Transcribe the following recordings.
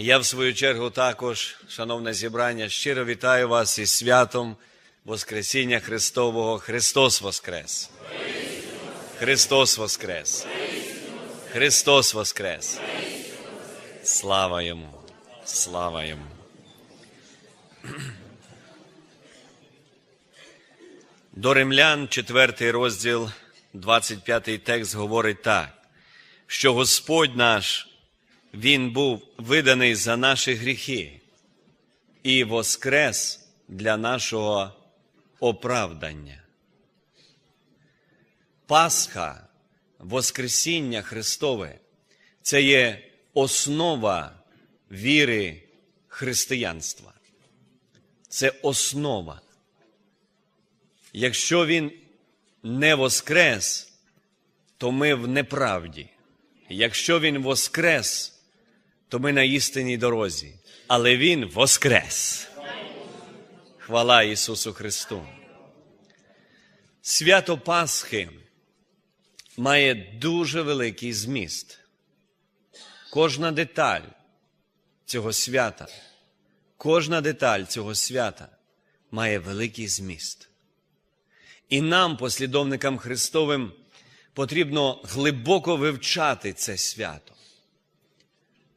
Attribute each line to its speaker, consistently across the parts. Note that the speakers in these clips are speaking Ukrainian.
Speaker 1: Я, в свою чергу, також, шановне зібрання, щиро вітаю вас із святом Воскресіння Христового. Христос Воскрес! Христос Воскрес! Христос Воскрес! Слава Йому! Слава Йому! До римлян, 4 розділ, 25 текст говорить так, що Господь наш, Він був виданий за наші гріхи і воскрес для нашого оправдання. Пасха, Воскресіння Христове це є основа віри християнства. Це основа. Якщо Він не воскрес, то ми в неправді. Якщо Він воскрес, то ми на істинній дорозі. Але Він воскрес. Хвала Ісусу Христу. Свято Пасхи має дуже великий зміст. Кожна деталь цього свята, кожна деталь цього свята має великий зміст. І нам, послідовникам Христовим, потрібно глибоко вивчати це свято,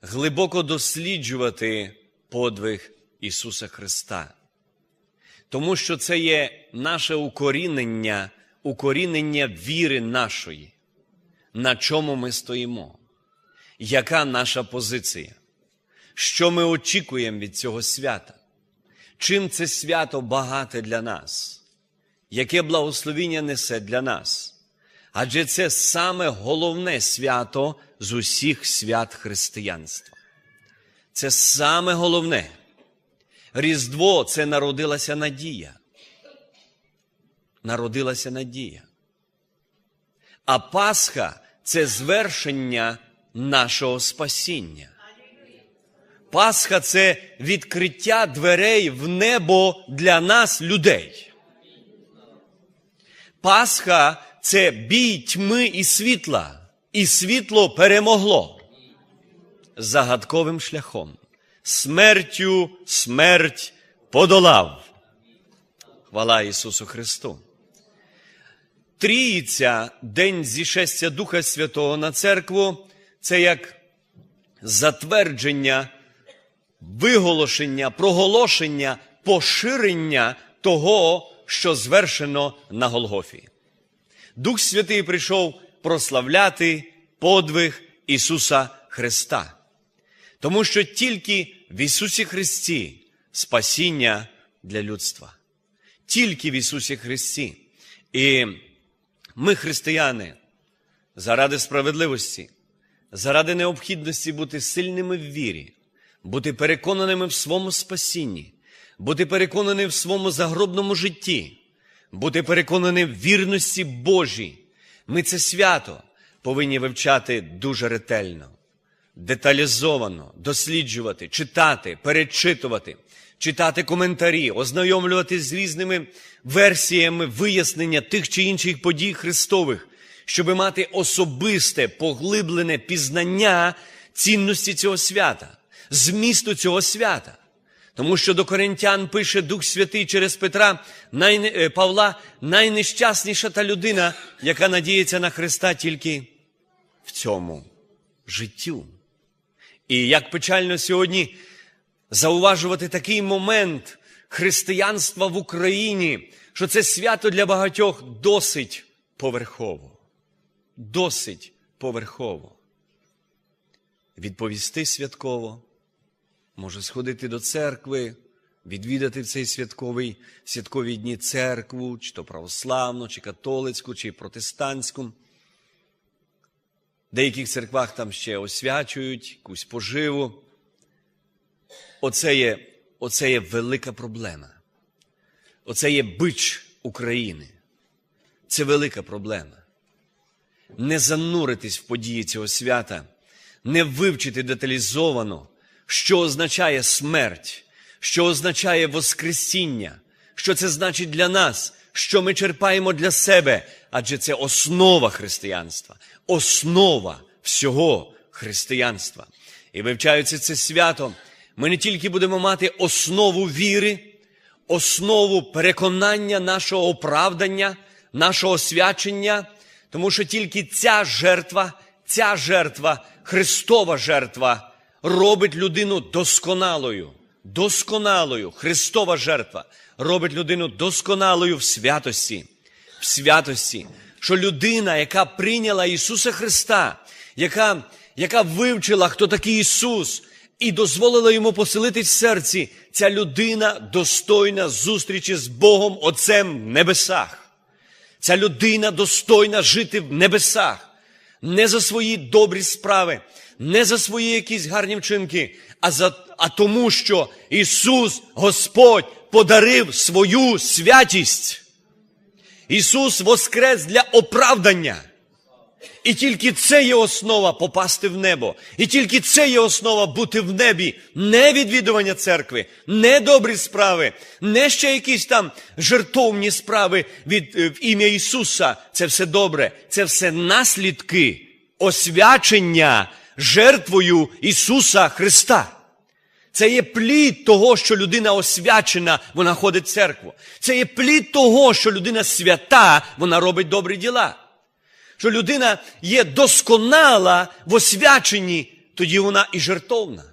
Speaker 1: глибоко досліджувати подвиг Ісуса Христа. Тому що це є наше укорінення, укорінення віри нашої, на чому ми стоїмо, яка наша позиція, що ми очікуємо від цього свята, чим це свято багате для нас яке благословіння несе для нас. Адже це саме головне свято з усіх свят християнства. Це саме головне. Різдво це народилася надія. Народилася надія. А Пасха це звершення нашого спасіння. Пасха це відкриття дверей в небо для нас, людей. Пасха це бій тьми і світла, і світло перемогло загадковим шляхом. Смертю смерть подолав. Хвала Ісусу Христу. Тріїця, День зішестя Духа Святого на церкву, це як затвердження, виголошення, проголошення, поширення того що звершено на Голгофі. Дух Святий прийшов прославляти подвиг Ісуса Христа. Тому що тільки в Ісусі Христі спасіння для людства. Тільки в Ісусі Христі. І ми, християни, заради справедливості, заради необхідності бути сильними в вірі, бути переконаними в своєму спасінні, бути переконаний в своєму загробному житті, бути переконаний в вірності Божій. Ми це свято повинні вивчати дуже ретельно, деталізовано, досліджувати, читати, перечитувати, читати коментарі, ознайомлюватися з різними версіями вияснення тих чи інших подій Христових, щоб мати особисте, поглиблене пізнання цінності цього свята, змісту цього свята. Тому що до коринтян пише Дух Святий через Петра найне, е, Павла найнещасніша та людина, яка надіється на Христа тільки в цьому життю. І як печально сьогодні зауважувати такий момент християнства в Україні, що це свято для багатьох досить поверхово. Досить поверхово. Відповісти святково може сходити до церкви, відвідати в цей святковий, святкові дні церкву, чи то православну, чи католицьку, чи протестантську. В деяких церквах там ще освячують якусь поживу. Оце є, Оце є велика проблема. Оце є бич України. Це велика проблема. Не зануритись в події цього свята, не вивчити деталізовано що означає смерть, що означає Воскресіння, що це значить для нас, що ми черпаємо для себе, адже це основа християнства, основа всього християнства. і вивчаючи це свято, ми не тільки будемо мати основу віри, основу переконання нашого оправдання, нашого свячення, тому що тільки ця жертва, ця жертва, Христова жертва, робить людину досконалою. Досконалою. Христова жертва робить людину досконалою в святості. В святості. Що людина, яка прийняла Ісуса Христа, яка, яка вивчила, хто такий Ісус, і дозволила йому поселитись в серці, ця людина достойна зустрічі з Богом Отцем в небесах. Ця людина достойна жити в небесах, не за свої добрі справи, не за свої якісь гарні вчинки, а, за, а тому, що Ісус Господь подарив свою святість. Ісус воскрес для оправдання. І тільки це є основа попасти в небо. І тільки це є основа бути в небі, не відвідування церкви, не добрі справи, не ще якісь там жертовні справи від е, в ім'я Ісуса. Це все добре, це все наслідки освячення жертвою Ісуса Христа. Це є плід того, що людина освячена, вона ходить в церкву. Це є плід того, що людина свята, вона робить добрі діла. Що людина є досконала в освяченні, тоді вона і жертовна.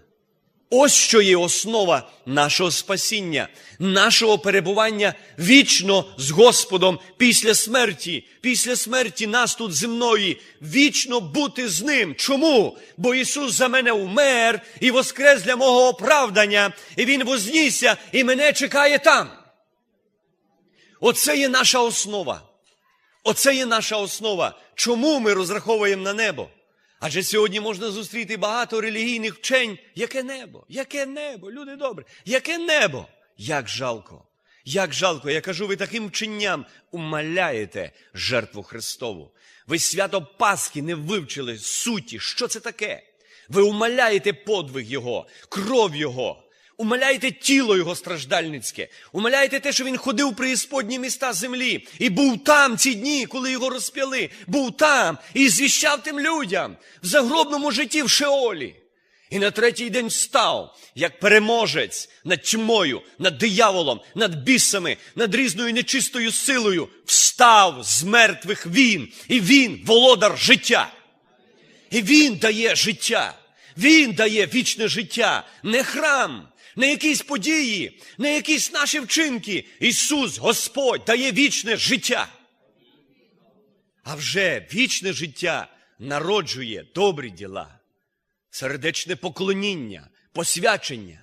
Speaker 1: Ось що є основа нашого спасіння, нашого перебування вічно з Господом після смерті, після смерті нас тут земної, вічно бути з ним. Чому? Бо Ісус за мене умер і воскрес для мого оправдання, і Він вознісся, і мене чекає там. Оце є наша основа. Оце є наша основа. Чому ми розраховуємо на небо? Адже сьогодні можна зустріти багато релігійних вчень. Яке небо? Яке небо? Люди добрі, яке небо? Як жалко, як жалко. Я кажу, ви таким вченням умаляєте жертву Христову. Ви свято Пасхи не вивчили суті. Що це таке? Ви умаляєте подвиг Його, кров Його. Умаляєте тіло його страждальницьке, умаляєте те, що він ходив при ісподні міста землі і був там ці дні, коли його розп'яли, був там і звіщав тим людям в загробному житті в Шеолі. І на третій день встав, як переможець над тьмою, над дияволом, над бісами, над різною нечистою силою. Встав з мертвих він, і він володар життя. І він дає життя. Він дає вічне життя, не храм, не якісь події, не якісь наші вчинки. Ісус, Господь, дає вічне життя. А вже вічне життя народжує добрі діла, сердечне поклоніння, посвячення.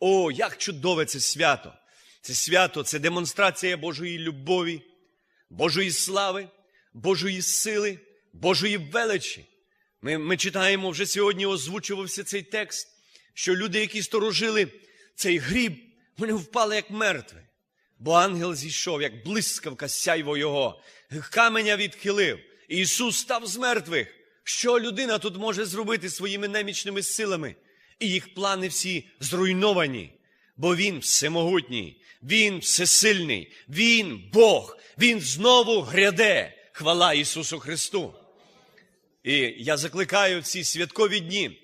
Speaker 1: О, як чудове це свято! Це свято це демонстрація Божої любові, Божої слави, Божої сили, Божої величі. Ми ми читаємо вже сьогодні, озвучувався цей текст, що люди, які сторожили цей гріб, вони впали як мертві. Бо ангел зійшов, як блискавка сяйво його, каменя відхилив. І Ісус став з мертвих. Що людина тут може зробити своїми немічними силами? І їх плани всі зруйновані, бо Він всемогутній, Він всесильний, Він Бог, Він знову гряде. Хвала Ісусу Христу. І я закликаю в ці святкові дні,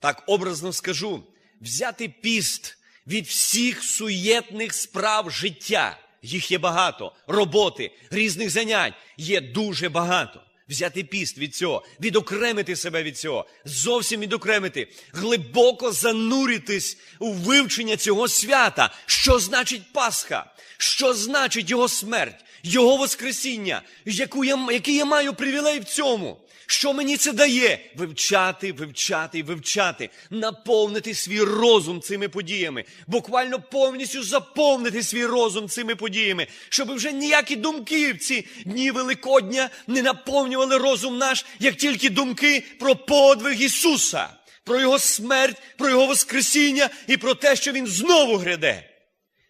Speaker 1: так образно скажу, взяти піст від всіх суєтних справ життя. Їх є багато, роботи, різних занять є дуже багато. Взяти піст від цього, відокремити себе від цього, зовсім відокремити, глибоко зануритись у вивчення цього свята. Що значить Пасха? Що значить Його смерть, Його Воскресіння, яку я, який я маю привілей в цьому? Що мені це дає? Вивчати, вивчати вивчати, наповнити свій розум цими подіями, буквально повністю заповнити свій розум цими подіями, щоб вже ніякі думки в ці дні Великодня не наповнювали розум наш, як тільки думки про подвиг Ісуса, про Його смерть, про Його Воскресіння і про те, що Він знову гряде.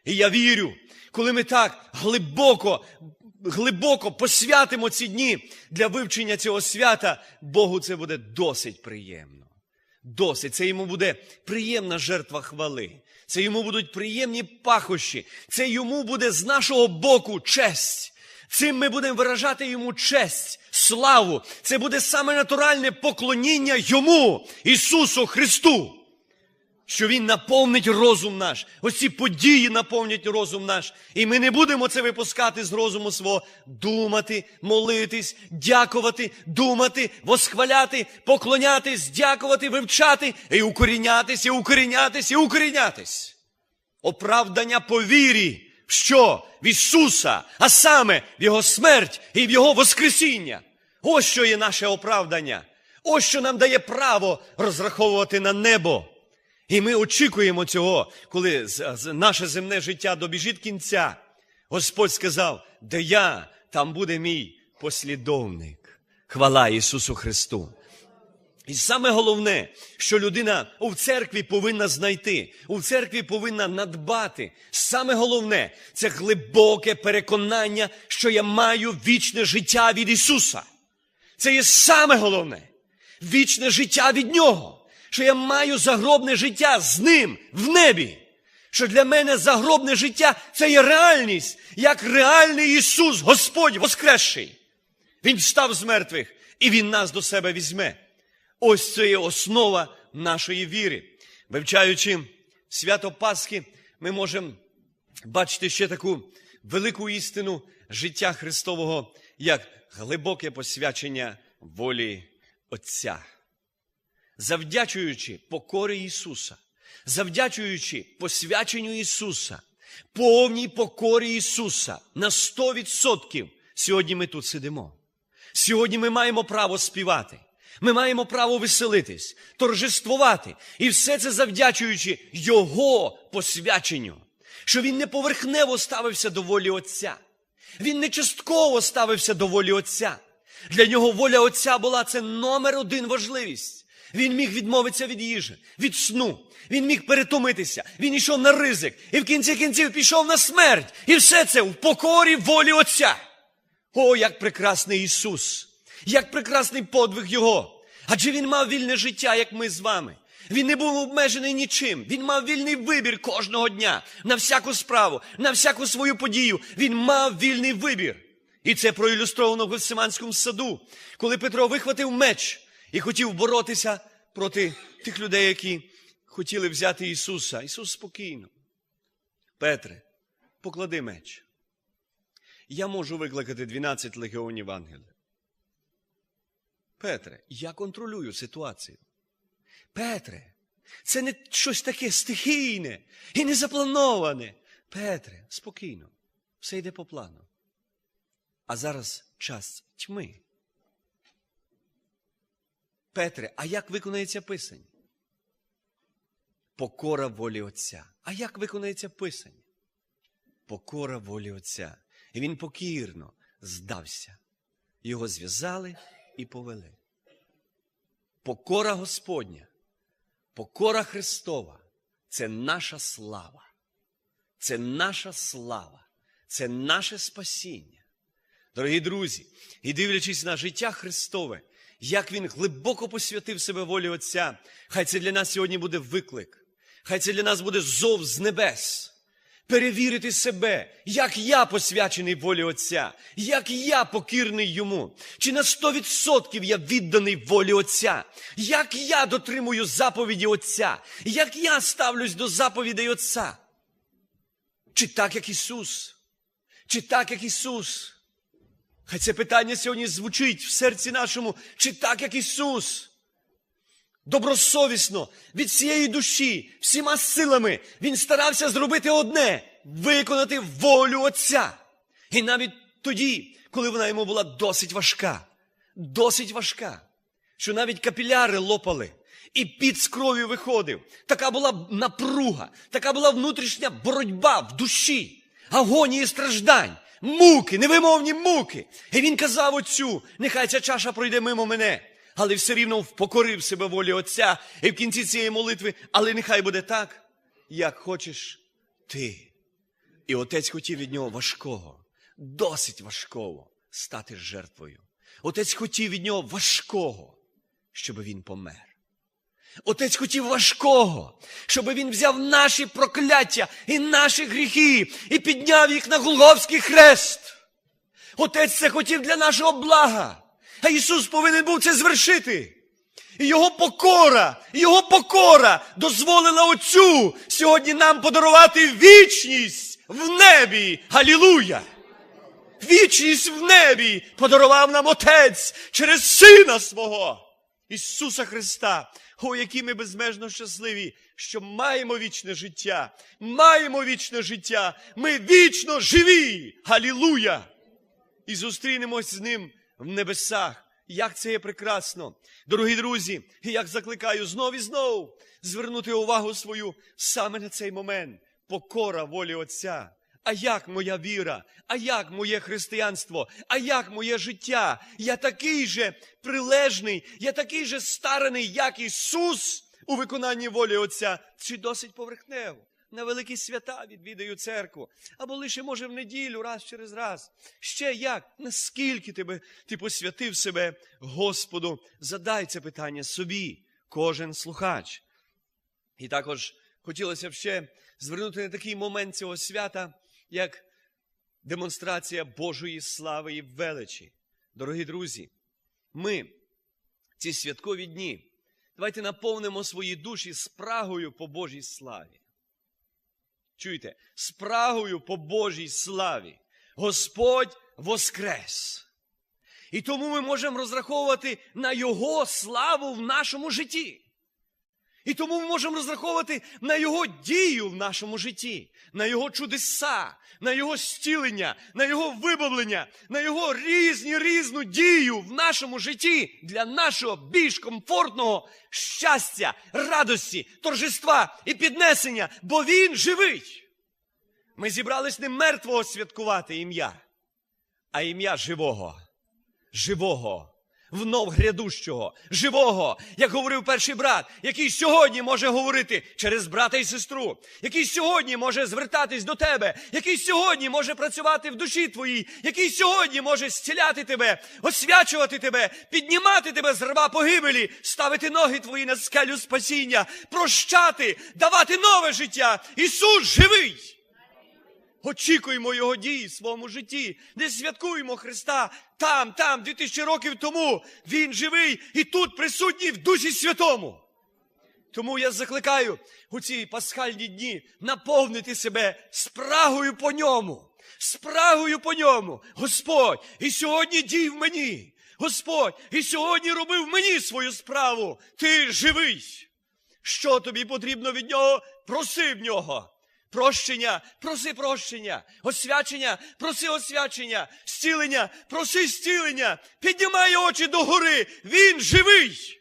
Speaker 1: І я вірю, коли ми так глибоко глибоко посвятимо ці дні для вивчення цього свята, Богу це буде досить приємно. Досить. Це йому буде приємна жертва хвали. Це йому будуть приємні пахощі. Це йому буде з нашого боку честь. Цим ми будемо виражати йому честь, славу. Це буде саме натуральне поклоніння йому, Ісусу Христу. Що Він наповнить розум наш. Ось ці події наповнять розум наш. І ми не будемо це випускати з розуму свого. Думати, молитись, дякувати, думати, восхваляти, поклонятись, дякувати, вивчати, і укорінятись, і укорінятись, і укорінятись. Оправдання по вірі. В що? В Ісуса, а саме в Його смерть і в Його Воскресіння. Ось що є наше оправдання. Ось що нам дає право розраховувати на небо. І ми очікуємо цього, коли наше земне життя добіжить кінця. Господь сказав, де я, там буде мій послідовник. Хвала Ісусу Христу. І саме головне, що людина у церкві повинна знайти, у церкві повинна надбати. Саме головне це глибоке переконання, що я маю вічне життя від Ісуса. Це є саме головне вічне життя від Нього, що я маю загробне життя з Ним в небі. Що для мене загробне життя це є реальність, як реальний Ісус, Господь Воскресший. Він встав з мертвих і Він нас до себе візьме. Ось це є основа нашої віри. Вивчаючи свято Пасхи, ми можемо бачити ще таку велику істину життя Христового, як глибоке посвячення волі Отця. Завдячуючи покорі Ісуса, завдячуючи посвяченню Ісуса, повній покорі Ісуса на 100% сьогодні ми тут сидимо. Сьогодні ми маємо право співати. Ми маємо право веселитись, торжествувати. І все це завдячуючи Його посвяченню, що Він не поверхнево ставився до волі Отця. Він не частково ставився до волі Отця. Для нього воля Отця була це номер один важливість. Він міг відмовитися від їжі, від сну. Він міг перетомитися. Він йшов на ризик. І в кінці кінців пішов на смерть. І все це в покорі волі Отця. О, як прекрасний Ісус! Як прекрасний подвиг Його! Адже Він мав вільне життя, як ми з вами. Він не був обмежений нічим. Він мав вільний вибір кожного дня на всяку справу, на всяку свою подію. Він мав вільний вибір. І це проілюстровано в Гефсиманському саду, коли Петро вихватив меч і хотів боротися проти тих людей, які хотіли взяти Ісуса. Ісус спокійно. Петре, поклади меч. Я можу викликати 12 легіонів ангелів. Петре, я контролюю ситуацію. Петре, це не щось таке стихійне і незаплановане. Петре, спокійно, все йде по плану. А зараз час тьми. Петре, а як виконається писань? Покора волі Отця. А як виконається писань? Покора волі Отця. І він покірно здався. Його зв'язали і повели. Покора Господня, покора Христова це наша слава. Це наша слава, це наше спасіння. Дорогі друзі, і дивлячись на життя Христове, як Він глибоко посвятив себе волі Отця, хай це для нас сьогодні буде виклик, хай це для нас буде зов з небес. Перевірити себе, як я посвячений волі Отця, як я покірний йому, чи на 100% я відданий волі Отця, як я дотримую заповіді Отця, як я ставлюсь до заповідей Отця. Чи так, як Ісус? Чи так, як Ісус? Хай це питання сьогодні звучить в серці нашому, чи так, як Ісус? Добросовісно, від всієї душі, всіма силами Він старався зробити одне виконати волю Отця. І навіть тоді, коли вона йому була досить важка, досить важка, що навіть капіляри лопали, і під з кров'ю виходив. Така була напруга, така була внутрішня боротьба в душі, агонії страждань, муки, невимовні муки. І він казав отцю, нехай ця чаша пройде мимо мене. Але все рівно впокорив себе волі Отця і в кінці цієї молитви, але нехай буде так, як хочеш ти. І отець хотів від нього важкого, досить важкого стати жертвою. Отець хотів від нього важкого, щоб він помер. Отець хотів важкого, щоб він взяв наші прокляття і наші гріхи і підняв їх на Голговський хрест. Отець це хотів для нашого блага. А Ісус повинен був це звершити. І його покора, його покора дозволила Отцю сьогодні нам подарувати вічність в небі. Галілуя! Вічність в небі подарував нам Отець через Сина свого, Ісуса Христа. О, які ми безмежно щасливі, що маємо вічне життя, маємо вічне життя, ми вічно живі. Галілуя! І зустрінемось з ним в небесах. Як це є прекрасно, дорогі друзі, як закликаю знов і знов звернути увагу свою саме на цей момент. Покора волі Отця. А як моя віра? А як моє християнство? А як моє життя? Я такий же прилежний, я такий же стараний, як Ісус у виконанні волі Отця, чи досить поверхнево. На великі свята відвідаю церкву, або лише, може, в неділю, раз через раз. Ще як? Наскільки тебе ти посвятив себе Господу? Задай це питання собі, кожен слухач. І також хотілося б ще звернути на такий момент цього свята, як демонстрація Божої слави і величі. Дорогі друзі, ми ці святкові дні, давайте наповнимо свої душі спрагою по Божій славі. Чуєте, спрагою по Божій славі. Господь воскрес. І тому ми можемо розраховувати на Його славу в нашому житті. І тому ми можемо розраховувати на Його дію в нашому житті, на Його чудеса, на Його зцілення, на Його вибавлення, на Його різні різну дію в нашому житті для нашого більш комфортного щастя, радості, торжества і піднесення, бо Він живий. Ми зібрались не мертвого святкувати ім'я, а ім'я живого, живого внов грядущого, живого, як говорив перший брат, який сьогодні може говорити через брата і сестру, який сьогодні може звертатись до тебе, який сьогодні може працювати в душі твоїй, який сьогодні може зціляти тебе, освячувати тебе, піднімати тебе з рва погибелі, ставити ноги твої на скелю спасіння, прощати, давати нове життя. Ісус живий. Очікуємо Його дії в своєму житті, не святкуємо Христа там, там, 2000 років тому. Він живий і тут присутній в Дусі Святому. Тому я закликаю у ці пасхальні дні наповнити себе спрагою по ньому, спрагою по ньому. Господь, і сьогодні дій в мені. Господь, і сьогодні робив мені свою справу. Ти живий. Що тобі потрібно від нього? Проси в нього. Прощення, проси прощення, освячення, проси освячення, зцілення, проси зцілення, піднімай очі догори, він живий.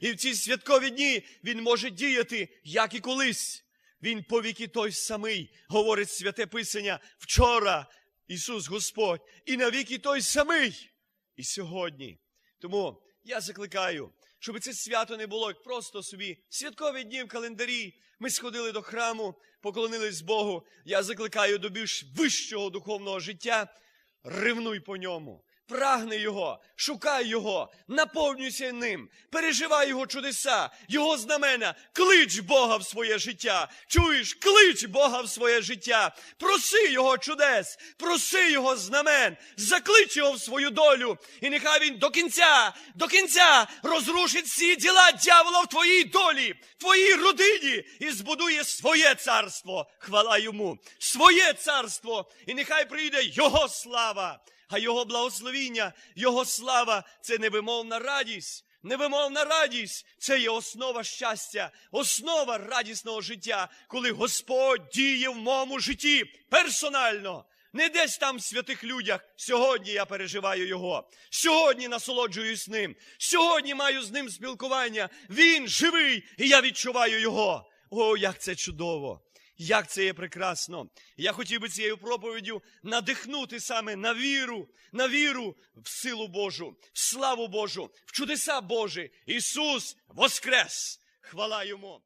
Speaker 1: І в ці святкові дні він може діяти, як і колись. Він повіки той самий, говорить святе Писання, вчора Ісус Господь, і навіки той самий, і сьогодні. Тому я закликаю, щоб це свято не було як просто собі святкові дні в календарі. Ми сходили до храму, поклонились Богу. Я закликаю до більш вищого духовного життя. Ревнуй по ньому, прагни його, шукай його, наповнюйся ним, переживай його чудеса, його знамена, клич Бога в своє життя. Чуєш, клич Бога в своє життя, проси його чудес, проси його знамен, заклич його в свою долю, і нехай він до кінця, до кінця розрушить всі діла дьявола в твоїй долі, в твоїй родині і збудує своє царство. Хвала йому, своє царство, і нехай прийде його слава. А Його благословіння, Його слава це невимовна радість. Невимовна радість це є основа щастя, основа радісного життя, коли Господь діє в моєму житті персонально. Не десь там в святих людях. Сьогодні я переживаю його. Сьогодні насолоджуюсь ним. Сьогодні маю з ним спілкування. Він живий, і я відчуваю його. О, як це чудово! Як це є прекрасно! Я хотів би цією проповіддю надихнути саме на віру, на віру в силу Божу, в славу Божу, в чудеса Божі. Ісус воскрес! Хвала йому!